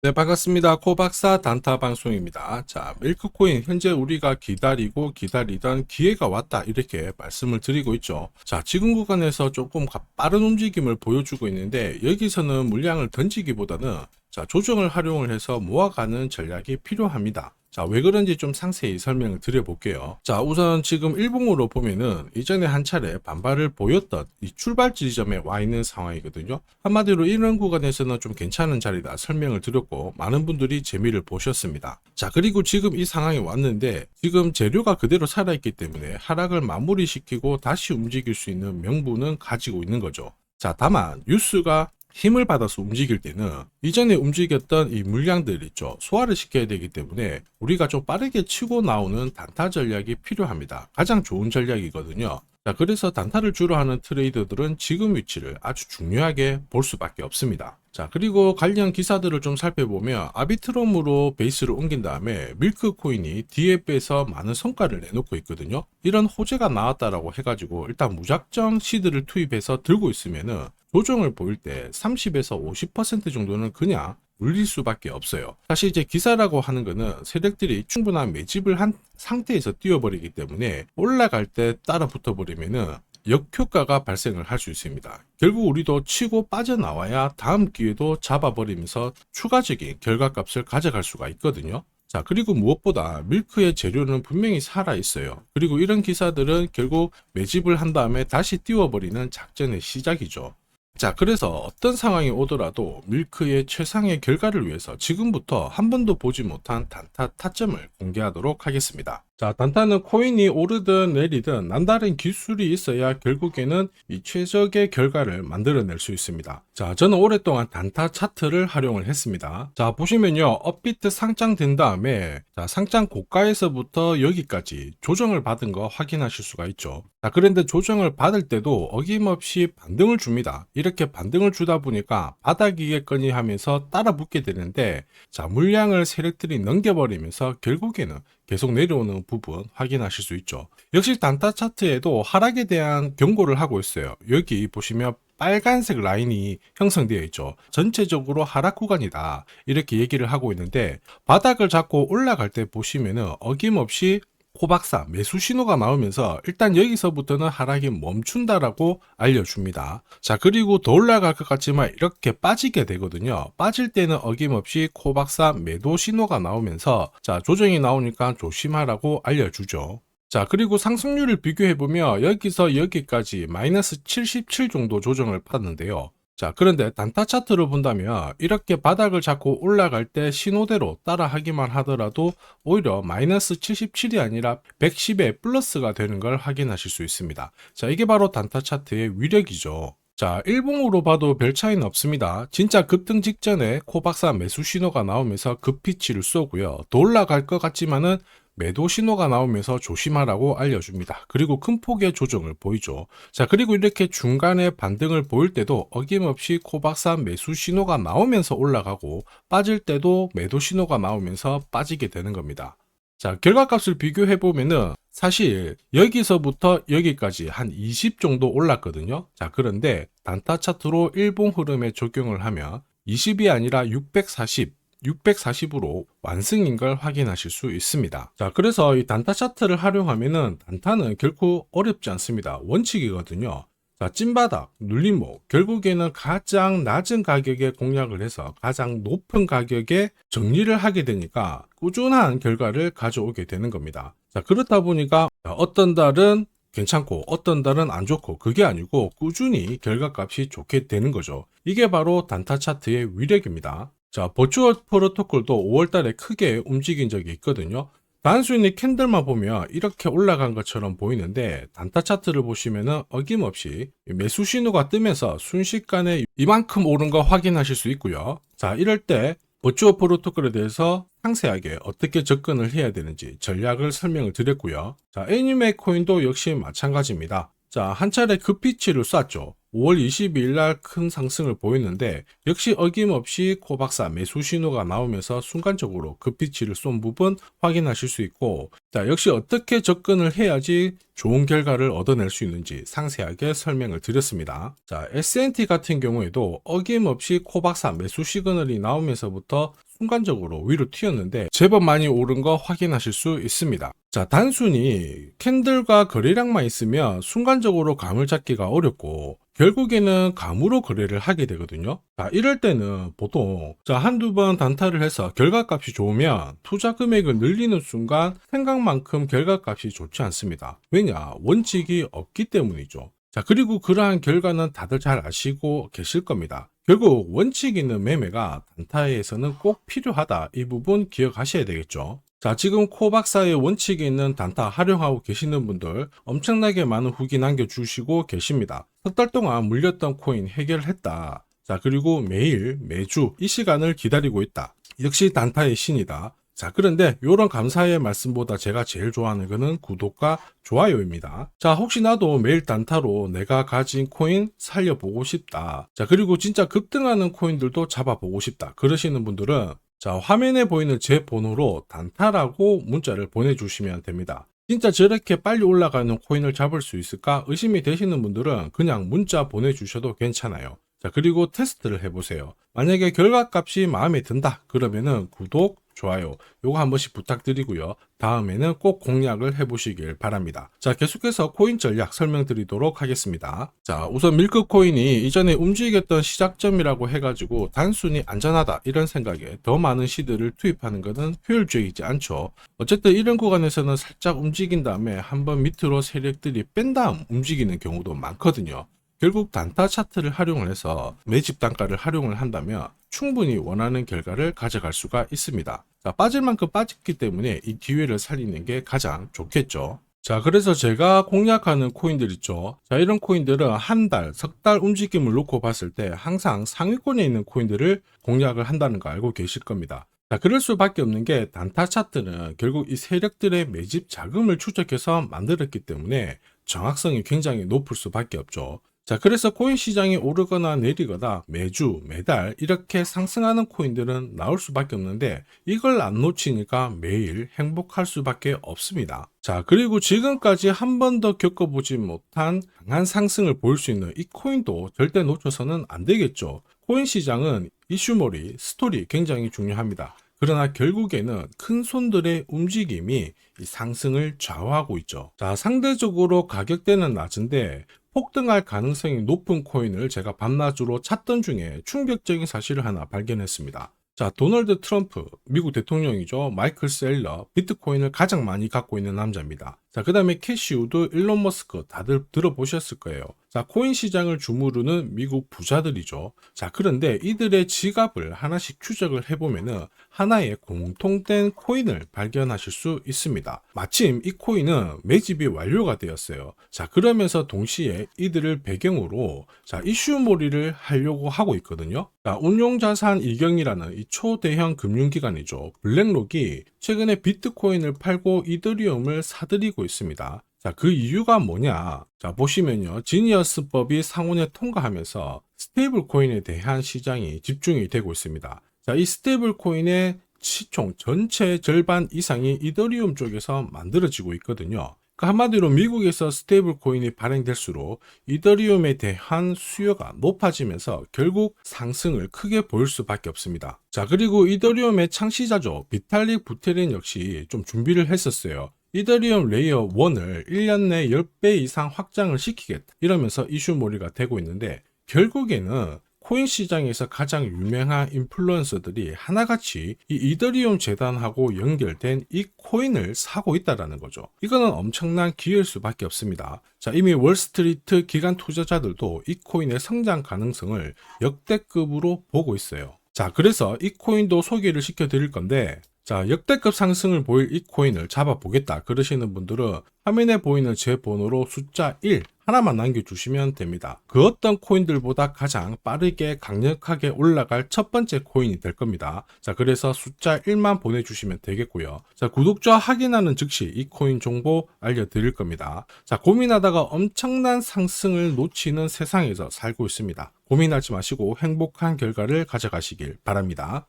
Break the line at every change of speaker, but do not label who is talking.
네, 반갑습니다. 코박사 단타 방송입니다. 자, 밀크코인 현재 우리가 기다리고 기다리던 기회가 왔다 이렇게 말씀을 드리고 있죠. 자, 지금 구간에서 조금 가- 빠른 움직임을 보여주고 있는데 여기서는 물량을 던지기보다는 자, 조정을 활용을 해서 모아가는 전략이 필요합니다. 자, 왜 그런지 좀 상세히 설명을 드려볼게요. 자, 우선 지금 일봉으로 보면은 이전에 한 차례 반발을 보였던 이 출발 지점에 와 있는 상황이거든요. 한마디로 이런 구간에서는 좀 괜찮은 자리다 설명을 드렸고 많은 분들이 재미를 보셨습니다. 자, 그리고 지금 이 상황이 왔는데 지금 재료가 그대로 살아있기 때문에 하락을 마무리시키고 다시 움직일 수 있는 명분은 가지고 있는 거죠. 자, 다만 뉴스가 힘을 받아서 움직일 때는 이전에 움직였던 이 물량들 있죠. 소화를 시켜야 되기 때문에 우리가 좀 빠르게 치고 나오는 단타 전략이 필요합니다. 가장 좋은 전략이거든요. 자, 그래서 단타를 주로 하는 트레이더들은 지금 위치를 아주 중요하게 볼 수밖에 없습니다. 자, 그리고 관련 기사들을 좀 살펴보면 아비트롬으로 베이스를 옮긴 다음에 밀크 코인이 뒤에 빼서 많은 성과를 내놓고 있거든요. 이런 호재가 나왔다라고 해가지고 일단 무작정 시드를 투입해서 들고 있으면은 조정을 보일 때 30에서 50% 정도는 그냥 물릴 수밖에 없어요. 사실 이제 기사라고 하는 거는 세력들이 충분한 매집을 한 상태에서 뛰어버리기 때문에 올라갈 때 따라 붙어버리면은 역효과가 발생을 할 수 있습니다. 결국 우리도 치고 빠져나와야 다음 기회도 잡아버리면서 추가적인 결과값을 가져갈 수가 있거든요. 자, 그리고 무엇보다 밀크의 재료는 분명히 살아 있어요. 그리고 이런 기사들은 결국 매집을 한 다음에 다시 띄워버리는 작전의 시작이죠. 자, 그래서 어떤 상황이 오더라도 밀크의 최상의 결과를 위해서 지금부터 한 번도 보지 못한 단타 타점을 공개하도록 하겠습니다. 자, 단타는 코인이 오르든 내리든 남다른 기술이 있어야 결국에는 이 최적의 결과를 만들어낼 수 있습니다. 자, 저는 오랫동안 단타 차트를 활용을 했습니다. 자, 보시면요. 업비트 상장 된 다음에 자, 상장 고가에서부터 여기까지 조정을 받은 거 확인하실 수가 있죠. 자, 그런데 조정을 받을 때도 어김없이 반등을 줍니다. 이렇게 반등을 주다 보니까 바닥이겠거니 하면서 따라 붙게 되는데 자, 물량을 세력들이 넘겨버리면서 결국에는 계속 내려오는 부분 확인하실 수 있죠. 역시 단타 차트에도 하락에 대한 경고를 하고 있어요. 여기 보시면 빨간색 라인이 형성되어 있죠. 전체적으로 하락 구간이다. 이렇게 얘기를 하고 있는데 바닥을 잡고 올라갈 때 보시면은 어김없이 코박사 매수 신호가 나오면서 일단 여기서부터는 하락이 멈춘다라고 알려줍니다. 자 그리고 더 올라갈 것 같지만 이렇게 빠지게 되거든요. 빠질 때는 어김없이 코박사 매도 신호가 나오면서 자 조정이 나오니까 조심하라고 알려주죠. 자, 그리고 상승률을 비교해보면 여기서 여기까지 마이너스 77 정도 조정을 받았는데요. 자, 그런데 단타 차트를 본다면 이렇게 바닥을 잡고 올라갈 때 신호대로 따라 하기만 하더라도 오히려 마이너스 77이 아니라 110의 플러스가 되는 걸 확인하실 수 있습니다. 자, 이게 바로 단타 차트의 위력이죠. 자, 일봉으로 봐도 별 차이는 없습니다. 진짜 급등 직전에 코박사 매수 신호가 나오면서 급피치를 쏘고요. 더 올라갈 것 같지만은 매도 신호가 나오면서 조심하라고 알려줍니다. 그리고 큰 폭의 조정을 보이죠. 자, 그리고 이렇게 중간에 반등을 보일 때도 어김없이 코박사 매수 신호가 나오면서 올라가고 빠질 때도 매도 신호가 나오면서 빠지게 되는 겁니다. 자, 결과값을 비교해 보면은 사실 여기서부터 여기까지 한 20 정도 올랐거든요. 자, 그런데 단타 차트로 일봉 흐름에 적용을 하면 20이 아니라 640 640으로 완승인 걸 확인하실 수 있습니다. 자, 그래서 이 단타 차트를 활용하면은 단타는 결코 어렵지 않습니다. 원칙이거든요. 자, 찐바닥, 눌림목, 결국에는 가장 낮은 가격에 공략을 해서 가장 높은 가격에 정리를 하게 되니까 꾸준한 결과를 가져오게 되는 겁니다. 자, 그렇다 보니까 어떤 달은 괜찮고 어떤 달은 안 좋고 그게 아니고 꾸준히 결과값이 좋게 되는 거죠. 이게 바로 단타 차트의 위력입니다. 자, 버추얼 프로토콜도 5월달에 크게 움직인 적이 있거든요. 단순히 캔들만 보면 이렇게 올라간 것처럼 보이는데 단타 차트를 보시면은 어김없이 매수 신호가 뜨면서 순식간에 이만큼 오른 거 확인하실 수 있고요. 자, 이럴 때 버추얼 프로토콜에 대해서 상세하게 어떻게 접근을 해야 되는지 전략을 설명을 드렸고요. 자, 애니메 코인도 역시 마찬가지입니다. 자, 한 차례 급피치를 쐈죠. 5월 22일 날 큰 상승을 보였는데 역시 어김없이 코박사 매수 신호가 나오면서 순간적으로 급피치를 쏜 부분 확인하실 수 있고 자 역시 어떻게 접근을 해야지 좋은 결과를 얻어낼 수 있는지 상세하게 설명을 드렸습니다. 자 S&T 같은 경우에도 어김없이 코박사 매수 시그널이 나오면서부터 순간적으로 위로 튀었는데 제법 많이 오른 거 확인하실 수 있습니다. 자, 단순히 캔들과 거래량만 있으면 순간적으로 감을 잡기가 어렵고 결국에는 감으로 거래를 하게 되거든요. 자, 이럴 때는 보통 자, 한두 번 단타를 해서 결과값이 좋으면 투자 금액을 늘리는 순간 생각만큼 결과값이 좋지 않습니다. 왜냐? 원칙이 없기 때문이죠. 자, 그리고 그러한 결과는 다들 잘 아시고 계실 겁니다. 결국 원칙 있는 매매가 단타에서는 꼭 필요하다. 이 부분 기억하셔야 되겠죠. 자, 지금 코 박사의 원칙이 있는 단타 활용하고 계시는 분들 엄청나게 많은 후기 남겨주시고 계십니다. 석 달 동안 물렸던 코인 해결했다. 자, 그리고 매일, 매주 이 시간을 기다리고 있다. 역시 단타의 신이다. 자, 그런데 이런 감사의 말씀보다 제가 제일 좋아하는 거는 구독과 좋아요입니다. 자, 혹시 나도 매일 단타로 내가 가진 코인 살려보고 싶다. 자, 그리고 진짜 급등하는 코인들도 잡아보고 싶다. 그러시는 분들은 자, 화면에 보이는 제 번호로 단타라고 문자를 보내주시면 됩니다. 진짜 저렇게 빨리 올라가는 코인을 잡을 수 있을까 의심이 되시는 분들은 그냥 문자 보내주셔도 괜찮아요. 자, 그리고 테스트를 해보세요. 만약에 결과값이 마음에 든다. 그러면은 구독, 좋아요. 요거 한 번씩 부탁드리고요. 다음에는 꼭 공략을 해보시길 바랍니다. 자, 계속해서 코인 전략 설명드리도록 하겠습니다. 자, 우선 밀크 코인이 이전에 움직였던 시작점이라고 해가지고 단순히 안전하다 이런 생각에 더 많은 시드를 투입하는 것은 효율적이지 않죠. 어쨌든 이런 구간에서는 살짝 움직인 다음에 한번 밑으로 세력들이 뺀 다음 움직이는 경우도 많거든요. 결국 단타 차트를 활용을 해서 매집 단가를 활용을 한다면 충분히 원하는 결과를 가져갈 수가 있습니다. 자, 빠질 만큼 빠졌기 때문에 이 기회를 살리는 게 가장 좋겠죠. 자, 그래서 제가 공략하는 코인들 있죠. 자, 이런 코인들은 한 달, 석 달 움직임을 놓고 봤을 때 항상 상위권에 있는 코인들을 공략을 한다는 거 알고 계실 겁니다. 자, 그럴 수밖에 없는 게 단타 차트는 결국 이 세력들의 매집 자금을 추적해서 만들었기 때문에 정확성이 굉장히 높을 수밖에 없죠. 자, 그래서 코인 시장이 오르거나 내리거나 매주, 매달 이렇게 상승하는 코인들은 나올 수밖에 없는데 이걸 안 놓치니까 매일 행복할 수밖에 없습니다. 자, 그리고 지금까지 한 번도 겪어보지 못한 강한 상승을 보일 수 있는 이 코인도 절대 놓쳐서는 안 되겠죠. 코인 시장은 이슈몰이, 스토리 굉장히 중요합니다. 그러나 결국에는 큰 손들의 움직임이 이 상승을 좌우하고 있죠. 자, 상대적으로 가격대는 낮은데 폭등할 가능성이 높은 코인을 제가 밤낮으로 찾던 중에 충격적인 사실을 하나 발견했습니다. 자, 도널드 트럼프, 미국 대통령이죠. 마이클 셀러, 비트코인을 가장 많이 갖고 있는 남자입니다. 자, 그 다음에 캐시우드, 일론 머스크 다들 들어보셨을 거예요. 자, 코인 시장을 주무르는 미국 부자들이죠. 자, 그런데 이들의 지갑을 하나씩 추적을 해보면은 하나의 공통된 코인을 발견하실 수 있습니다. 마침 이 코인은 매집이 완료가 되었어요. 자, 그러면서 동시에 이들을 배경으로 자, 이슈몰이를 하려고 하고 있거든요. 자, 운용자산 이경이라는 이 초대형 금융기관이죠. 블랙록이 최근에 비트코인을 팔고 이더리움을 사들이고 있습니다. 자, 그 이유가 뭐냐? 자, 보시면요. 지니어스법이 상원에 통과하면서 스테이블 코인에 대한 시장이 집중이 되고 있습니다. 자, 이 스테이블 코인의 시총 전체 절반 이상이 이더리움 쪽에서 만들어지고 있거든요. 그 한마디로 미국에서 스테이블 코인이 발행될수록 이더리움에 대한 수요가 높아지면서 결국 상승을 크게 보일 수밖에 없습니다. 자, 그리고 이더리움의 창시자죠. 비탈릭 부테린 역시 좀 준비를 했었어요. 이더리움 레이어 1을 1년 내 10배 이상 확장을 시키겠다. 이러면서 이슈몰이가 되고 있는데 결국에는 코인 시장에서 가장 유명한 인플루언서들이 하나같이 이 이더리움 재단하고 연결된 이 코인을 사고 있다라는 거죠. 이거는 엄청난 기회일 수밖에 없습니다. 자, 이미 월스트리트 기관 투자자들도 이 코인의 성장 가능성을 역대급으로 보고 있어요. 자, 그래서 이 코인도 소개를 시켜 드릴 건데 자, 역대급 상승을 보일 이 코인을 잡아보겠다. 그러시는 분들은 화면에 보이는 제 번호로 숫자 1 하나만 남겨주시면 됩니다. 그 어떤 코인들보다 가장 빠르게 강력하게 올라갈 첫 번째 코인이 될 겁니다. 자, 그래서 숫자 1만 보내주시면 되겠고요. 자, 구독자 확인하는 즉시 이 코인 정보 알려드릴 겁니다. 자, 고민하다가 엄청난 상승을 놓치는 세상에서 살고 있습니다. 고민하지 마시고 행복한 결과를 가져가시길 바랍니다.